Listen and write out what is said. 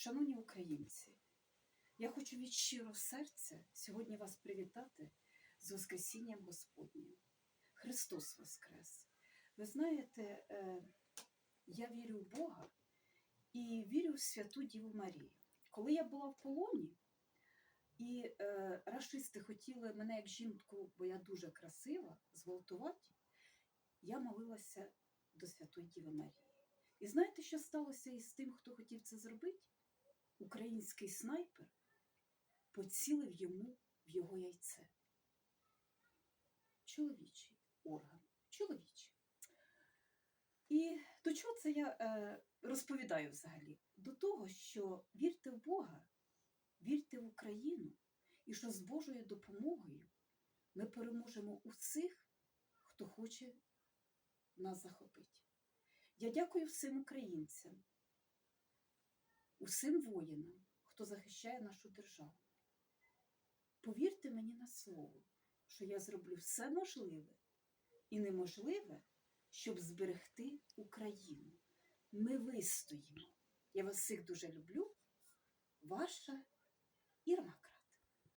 Шановні українці, я хочу від щирого серця сьогодні вас привітати з Воскресінням Господнім. Христос Воскрес! Ви знаєте, е, я вірю в Бога і вірю в Святу Діву Марію. Коли я була в полоні, і е, рашисти хотіли мене як жінку, бо я дуже красива, зґвалтувати, я молилася до Святої Діви Марії. І знаєте, що сталося із тим, хто хотів це зробити? Український снайпер поцілив йому в його яйце. Чоловічий орган. Чоловічий. І до чого це я е, розповідаю взагалі? До того, що вірте в Бога, вірте в Україну, і що з Божою допомогою ми переможемо усіх, хто хоче нас захопити. Я дякую всім українцям, усім воїнам, хто захищає нашу державу. Повірте мені на слово, що я зроблю все можливе і неможливе, щоб зберегти Україну. Ми вистоїмо. Я вас всіх дуже люблю. Ваша Ірма Крас.